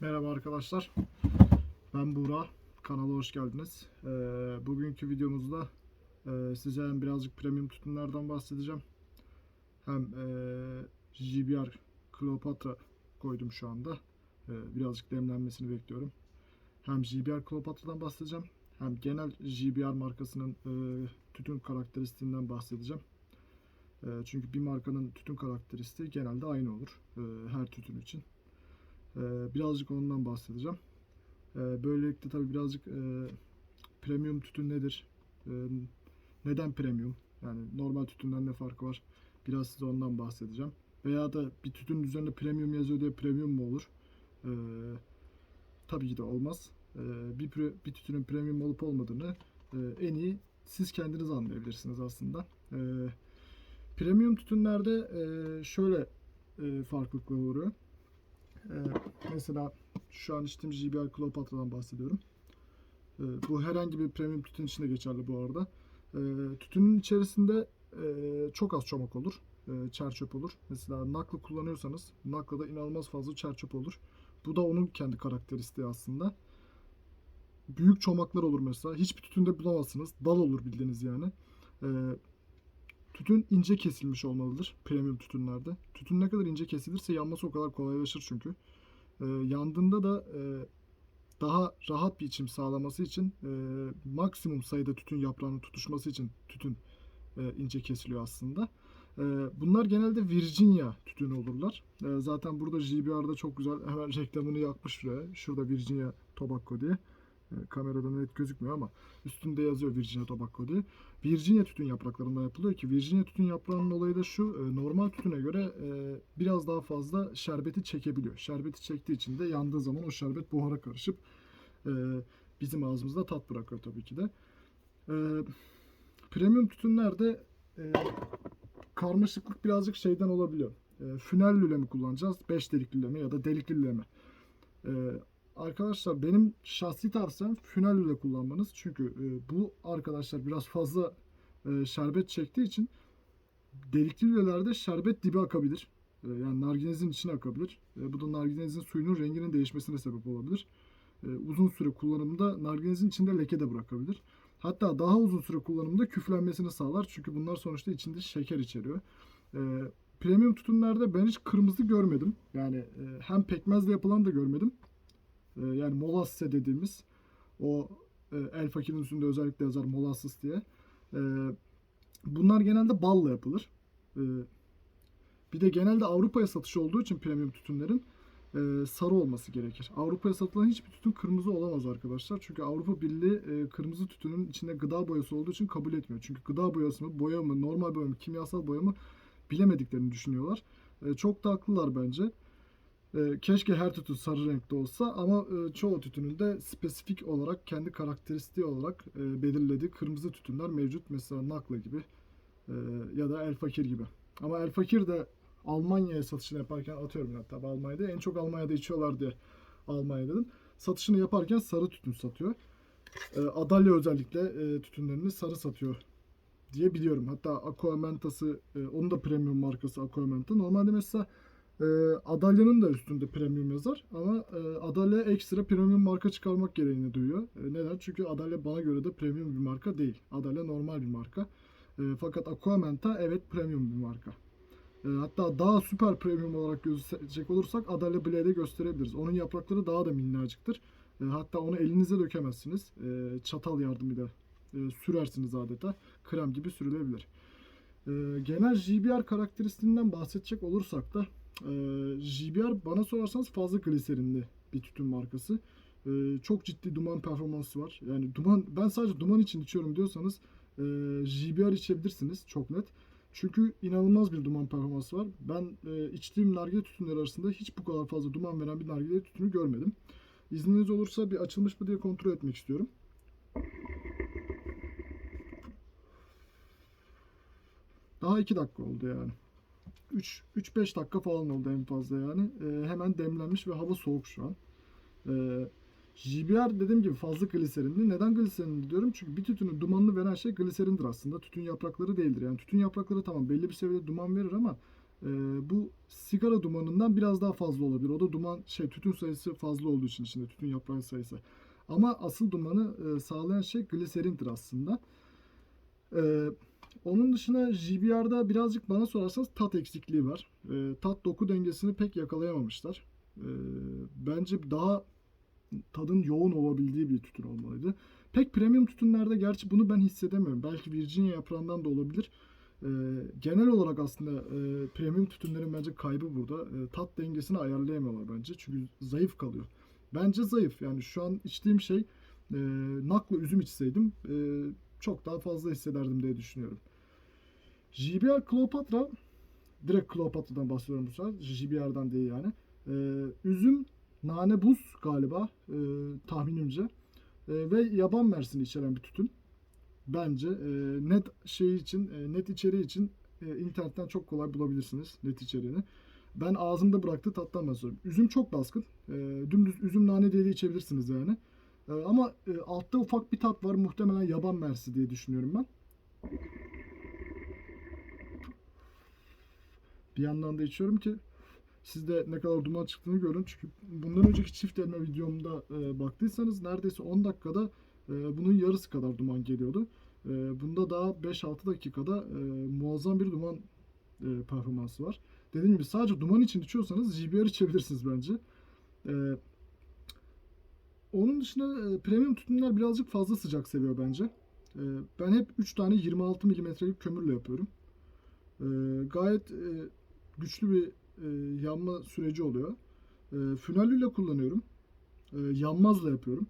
Merhaba arkadaşlar. Ben Buğra. Kanala hoş geldiniz. Ee, bugünkü videomuzda e, size hem birazcık premium tütünlerden bahsedeceğim. Hem e, JBR Cleopatra koydum şu anda. Ee, birazcık demlenmesini bekliyorum. Hem JBR Cleopatra'dan bahsedeceğim. Hem genel JBR markasının e, tütün karakteristiğinden bahsedeceğim. E, çünkü bir markanın tütün karakteristiği genelde aynı olur. e, her tütün için. Ee, birazcık ondan bahsedeceğim. Ee, böylelikle tabii birazcık e, premium tütün nedir? Ee, neden premium? Yani normal tütünden ne farkı var? Biraz size ondan bahsedeceğim. Veya da bir tütünün üzerinde premium yazıyor diye premium mu olur? Ee, tabii ki de olmaz. Bir, bir tütünün premium olup olmadığını e, en iyi siz kendiniz anlayabilirsiniz aslında. Premium tütünlerde e, şöyle e, farklılıklar oluyor. Ee, mesela şu an içtiğim JBR Cleopatra'dan bahsediyorum. Ee, bu herhangi bir premium tütün için de geçerli bu arada. Ee, tütünün içerisinde e, çok az çomak olur. E, çer çöp olur. Mesela naklı kullanıyorsanız nakla da inanılmaz fazla çer çöp olur. Bu da onun kendi karakteristiği aslında. Büyük çomaklar olur mesela. Hiçbir tütünde bulamazsınız. Dal olur bildiğiniz yani. Ee, Tütün ince kesilmiş olmalıdır premium tütünlerde. Tütün ne kadar ince kesilirse yanması o kadar kolaylaşır çünkü. Ee, yandığında da e, daha rahat bir içim sağlaması için e, maksimum sayıda tütün yaprağının tutuşması için tütün e, ince kesiliyor aslında. E, bunlar genelde Virginia tütünü olurlar. E, zaten burada JBR'da çok güzel hemen reklamını yapmış şuraya. Şurada Virginia Tobacco diye. E, kamerada net gözükmüyor ama üstünde yazıyor Virginia Tobacco diye. Virginia tütün yapraklarından yapılıyor ki Virginia tütün yaprağının olayı da şu e, normal tütüne göre e, biraz daha fazla şerbeti çekebiliyor. Şerbeti çektiği için de yandığı zaman o şerbet buhara karışıp bizim ağzımızda tat bırakıyor tabii ki de. Premium tütünlerde karmaşıklık birazcık şeyden olabiliyor. Fünel lüle mi kullanacağız? 5 delikli lüle mi ya da delikli lüle mi? E, Arkadaşlar benim şahsi tavsiyem fünel lüle kullanmanız. Çünkü e, bu arkadaşlar biraz fazla e, şerbet çektiği için delikli lülelerde şerbet dibi akabilir. E, yani narginezin içine akabilir. E, bu da narginezin suyunun renginin değişmesine sebep olabilir. E, uzun süre kullanımda narginezin içinde leke de bırakabilir. Hatta daha uzun süre kullanımda küflenmesini sağlar. Çünkü bunlar sonuçta içinde şeker içeriyor. E, premium tütünlerde ben hiç kırmızı görmedim. Yani e, hem pekmezle yapılan da görmedim. E, yani molasse dediğimiz o e, el fakirin üstünde özellikle yazar molasses diye. E, bunlar genelde balla yapılır. E, bir de genelde Avrupa'ya satış olduğu için premium tütünlerin e, sarı olması gerekir. Avrupa'ya satılan hiçbir tütün kırmızı olamaz arkadaşlar. Çünkü Avrupa Birliği e, kırmızı tütünün içinde gıda boyası olduğu için kabul etmiyor. Çünkü gıda boyası mı, boya mı, normal boya mı, kimyasal boya mı bilemediklerini düşünüyorlar. Çok da haklılar bence. E, keşke her tütün sarı renkte olsa ama e, çoğu tütünün de spesifik olarak kendi karakteristiği olarak e, belirlediği kırmızı tütünler mevcut. Mesela Nakla gibi e, ya da El Fakir gibi. Ama El Fakir de Almanya'ya satışını yaparken atıyorum ya tabi Almanya'da en çok Almanya'da içiyorlar diye Almanya dedim. Satışını yaparken sarı tütün satıyor. E, Adalya özellikle e, tütünlerini sarı satıyor diye biliyorum. Hatta Aquamenta'sı onun da premium markası Aquamenta. Normalde mesela e, Adalya'nın da üstünde premium yazar ama e, Adalya ekstra premium marka çıkarmak gereğini duyuyor. E, neden? Çünkü Adalya bana göre de premium bir marka değil. Adalya normal bir marka. E, fakat Aquamenta evet premium bir marka. E, hatta daha süper premium olarak gösterecek olursak Adalya Blade'e gösterebiliriz. Onun yaprakları daha da minnacıktır. E, hatta onu elinize dökemezsiniz. E, çatal yardımıyla e, sürersiniz adeta. Krem gibi sürülebilir. E, genel JBR karakteristiğinden bahsedecek olursak da e, JBR bana sorarsanız fazla gliserinli bir tütün markası. E, çok ciddi duman performansı var. Yani duman ben sadece duman için içiyorum diyorsanız e, JBR içebilirsiniz çok net. Çünkü inanılmaz bir duman performansı var. Ben e, içtiğim nargile tütünleri arasında hiç bu kadar fazla duman veren bir nargile tütünü görmedim. İzniniz olursa bir açılmış mı diye kontrol etmek istiyorum. Daha 2 dakika oldu yani. 3-5 dakika falan oldu en fazla yani. Ee, hemen demlenmiş ve hava soğuk şu an. Ee, JBR dediğim gibi fazla gliserinli. Neden gliserinli diyorum? Çünkü bir tütünün dumanını veren şey gliserindir aslında. Tütün yaprakları değildir. Yani tütün yaprakları tamam belli bir seviyede duman verir ama e, bu sigara dumanından biraz daha fazla olabilir. O da duman şey tütün sayısı fazla olduğu için içinde tütün yaprağı sayısı. Ama asıl dumanı e, sağlayan şey gliserindir aslında. E, onun dışında JBR'da birazcık bana sorarsanız tat eksikliği var. E, tat doku dengesini pek yakalayamamışlar. E, bence daha tadın yoğun olabildiği bir tütün olmalıydı. Pek premium tütünlerde gerçi bunu ben hissedemiyorum. Belki Virginia yaprağından da olabilir. E, genel olarak aslında e, premium tütünlerin bence kaybı burada. E, tat dengesini ayarlayamıyorlar bence. Çünkü zayıf kalıyor. Bence zayıf. Yani şu an içtiğim şey e, nakla üzüm içseydim e, çok daha fazla hissederdim diye düşünüyorum. JBR Cleopatra direkt Cleopatra'dan bahsediyorum bu sefer. JBR'dan değil yani. E, üzüm, nane buz galiba e, tahminimce. E, ve yaban mersini içeren bir tütün. Bence e, net şey için, e, net içeriği için e, internetten çok kolay bulabilirsiniz net içeriğini. Ben ağzımda bıraktığı tattan. Üzüm çok baskın. E, dümdüz üzüm nane diye de içebilirsiniz yani. E, ama e, altta ufak bir tat var. Muhtemelen yaban mersi diye düşünüyorum ben. Bir yandan da içiyorum ki siz de ne kadar duman çıktığını görün. Çünkü bundan önceki çift elma videomda e, baktıysanız neredeyse 10 dakikada e, bunun yarısı kadar duman geliyordu. E, bunda daha 5-6 dakikada e, muazzam bir duman e, performansı var. Dediğim gibi sadece duman için içiyorsanız JBR içebilirsiniz bence. E, onun dışında e, premium tütünler birazcık fazla sıcak seviyor bence. E, ben hep 3 tane 26 milimetrelik kömürle yapıyorum. E, gayet güçlü bir yanma süreci oluyor. Fünalüyle kullanıyorum. Yanmazla yapıyorum.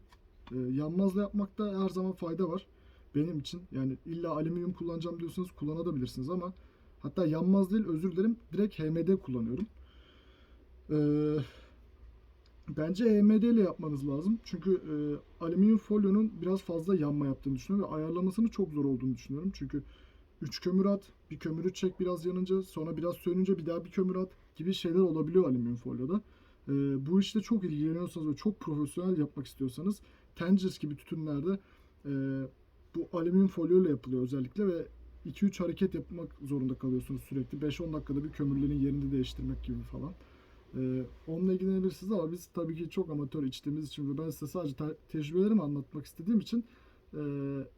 Yanmazla yapmakta her zaman fayda var. Benim için yani illa alüminyum kullanacağım diyorsanız kullanabilirsiniz ama hatta yanmaz değil özür dilerim direkt HMD kullanıyorum. E, bence HMD ile yapmanız lazım. Çünkü e, alüminyum folyonun biraz fazla yanma yaptığını düşünüyorum ve ayarlamasını çok zor olduğunu düşünüyorum. Çünkü 3 kömür at, bir kömürü çek biraz yanınca, sonra biraz sönünce bir daha bir kömür at gibi şeyler olabiliyor alüminyum folyoda. Ee, bu işte çok ilgileniyorsanız ve çok profesyonel yapmak istiyorsanız Tangers gibi tütünlerde e, bu alüminyum folyo ile yapılıyor özellikle ve 2-3 hareket yapmak zorunda kalıyorsunuz sürekli. 5-10 dakikada bir kömürlerin yerini değiştirmek gibi falan. Ee, onunla ilgilenebilirsiniz ama biz tabii ki çok amatör içtiğimiz için ve ben size sadece te- tecrübelerimi anlatmak istediğim için e,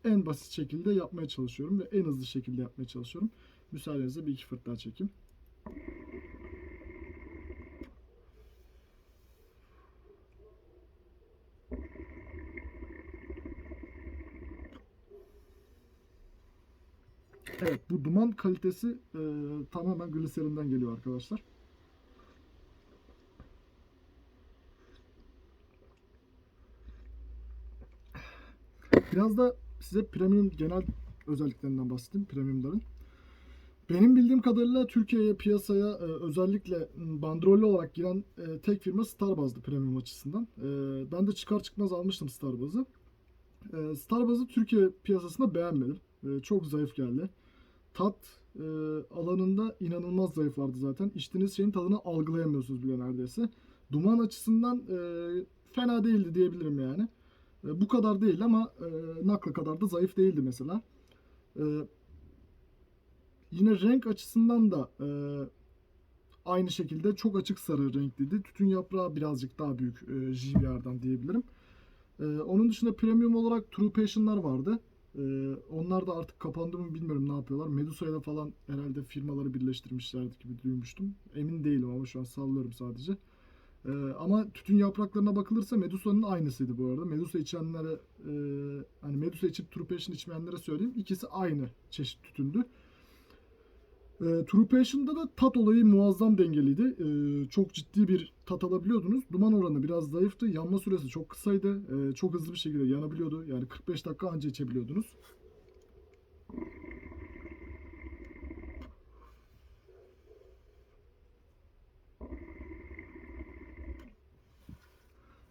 en basit şekilde yapmaya çalışıyorum ve en hızlı şekilde yapmaya çalışıyorum. Müsaadenizle bir iki fırt daha çekeyim. Evet bu duman kalitesi e, tamamen gliserinden geliyor arkadaşlar. Biraz da size premium genel özelliklerinden bahsedeyim premiumların. Benim bildiğim kadarıyla Türkiye'ye piyasaya e, özellikle bandrollü olarak giren e, tek firma Starbuzz'dı premium açısından. E, ben de çıkar çıkmaz almıştım Starbuzz'ı. E, Starbuzz'ı Türkiye piyasasında beğenmedim. E, çok zayıf geldi. Tat e, alanında inanılmaz zayıf vardı zaten. İçtiğiniz şeyin tadını algılayamıyorsunuz bile neredeyse. Duman açısından e, fena değildi diyebilirim yani. E, bu kadar değil ama e, nakla kadar da zayıf değildi mesela. E, yine renk açısından da e, aynı şekilde çok açık sarı renkliydi. Tütün yaprağı birazcık daha büyük e, JVR'dan diyebilirim. E, onun dışında premium olarak True Passion'lar vardı. E, onlar da artık kapandı mı bilmiyorum ne yapıyorlar. Medusa ile falan herhalde firmaları birleştirmişlerdi gibi duymuştum. Emin değilim ama şu an sallıyorum sadece. Ee, ama tütün yapraklarına bakılırsa Medusa'nın aynısıydı bu arada. Medusa içenlere e, hani Medusa içip True Passion içmeyenlere söyleyeyim. İkisi aynı çeşit tütündü. E, True Passion'da da tat olayı muazzam dengeliydi. E, çok ciddi bir tat alabiliyordunuz. Duman oranı biraz zayıftı. Yanma süresi çok kısaydı. E, çok hızlı bir şekilde yanabiliyordu. Yani 45 dakika anca içebiliyordunuz.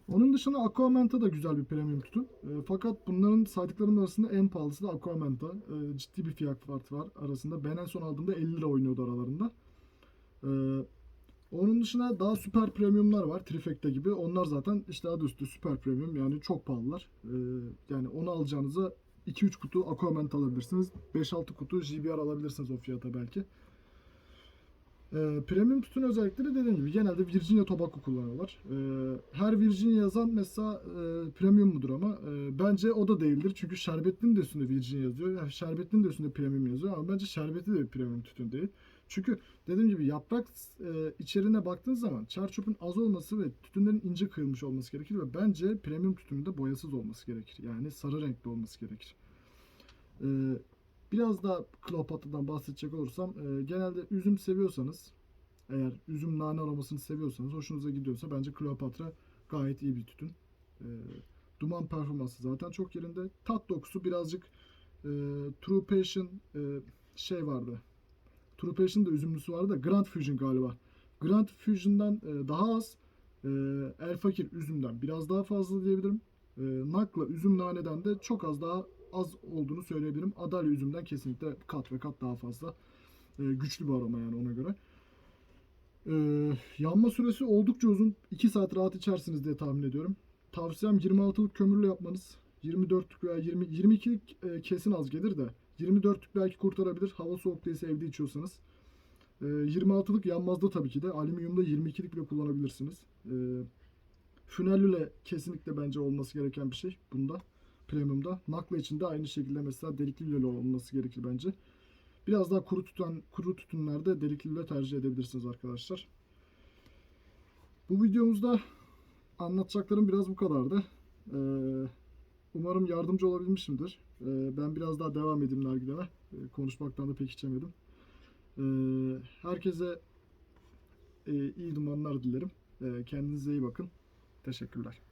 Onun dışında Aquamenta da güzel bir premium tütün. E, fakat bunların saydıklarım arasında en pahalısı da Aquamenta. E, ciddi bir fiyat farkı var arasında. Ben en son aldığımda 50 lira oynuyordu aralarında. E, onun dışında daha süper premiumlar var. Trifecta gibi. Onlar zaten işte adı üstü süper premium. Yani çok pahalılar. E, yani onu alacağınıza 2-3 kutu Aquamenta alabilirsiniz. 5-6 kutu JBR alabilirsiniz o fiyata belki. E, premium tütün özellikleri dediğim gibi genelde Virginia Tobacco kullanıyorlar. E, her Virginia yazan mesela e, premium mudur ama e, bence o da değildir. Çünkü şerbetlinin de üstünde Virginia yazıyor. Yani şerbetlinin de üstünde premium yazıyor ama bence şerbetli de premium tütün değil. Çünkü dediğim gibi yaprak e, içeriğine baktığın zaman çer çöpün az olması ve tütünlerin ince kıyılmış olması gerekir ve bence premium tütünün de boyasız olması gerekir. Yani sarı renkli olması gerekir. E, biraz da Kleopatra'dan bahsedecek olursam e, genelde üzüm seviyorsanız eğer üzüm nane aromasını seviyorsanız hoşunuza gidiyorsa bence Kleopatra gayet iyi bir tütün. E, duman performansı zaten çok yerinde. Tat dokusu birazcık e, True Passion e, şey vardı. True Passion'da üzümlüsü vardı da Grand Fusion galiba. Grand Fusion'dan e, daha az. E, El Fakir üzümden biraz daha fazla diyebilirim. E, Nakla üzüm naneden de çok az daha az olduğunu söyleyebilirim. Adalya üzümden kesinlikle kat ve kat daha fazla. E, güçlü bir aroma yani ona göre. E, yanma süresi oldukça uzun. 2 saat rahat içersiniz diye tahmin ediyorum. Tavsiyem 26'lık kömürle yapmanız. 24'lük veya 20 22'lik e, kesin az gelir de 24'lük belki kurtarabilir. Hava soğuk değilse evde içiyorsanız. E, 26'lık yanmazda tabii ki de. Alüminyumda 22'lik bile kullanabilirsiniz. E, Fünellüle kesinlikle bence olması gereken bir şey bunda. Premium'da. Nakla için de aynı şekilde mesela delikli lüle olması gerekir bence. Biraz daha kuru tutan kuru tütünlerde delikli lüle tercih edebilirsiniz arkadaşlar. Bu videomuzda anlatacaklarım biraz bu kadardı. Ee, umarım yardımcı olabilmişimdir. Ee, ben biraz daha devam edeyim nargileme. Ee, konuşmaktan da pek içemedim. Ee, herkese e, iyi dumanlar dilerim. Ee, kendinize iyi bakın. Teşekkürler.